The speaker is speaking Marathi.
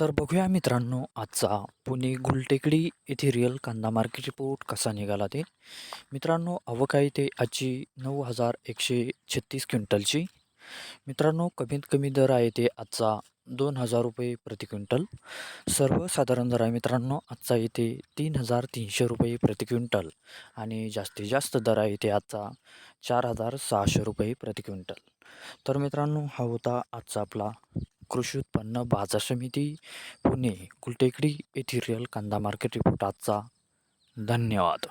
तर बघूया मित्रांनो आजचा पुणे गुलटेकडी येथे रिअल कांदा मार्केट रिपोर्ट कसा निघाला ते. मित्रांनो अवकाळी आहे ते आजची नऊ हजार एकशे छत्तीस क्विंटलची. मित्रांनो कमीत कमी दर आहे ते आजचा दोन हजार रुपये प्रति क्विंटल. सर्वसाधारण दर आहे मित्रांनो आजचा येथे तीन हजार तीनशे रुपये प्रति क्विंटल. आणि जास्तीत जास्त दर आहे ते आजचा चार हजार सहाशे रुपये प्रति क्विंटल. तर मित्रांनो हा होता आजचा आपला कृषी उत्पन्न बाजार समिती पुणे कुलटेकडी येथील रिअल कांदा मार्केट रिपोर्ट आजचा. धन्यवाद.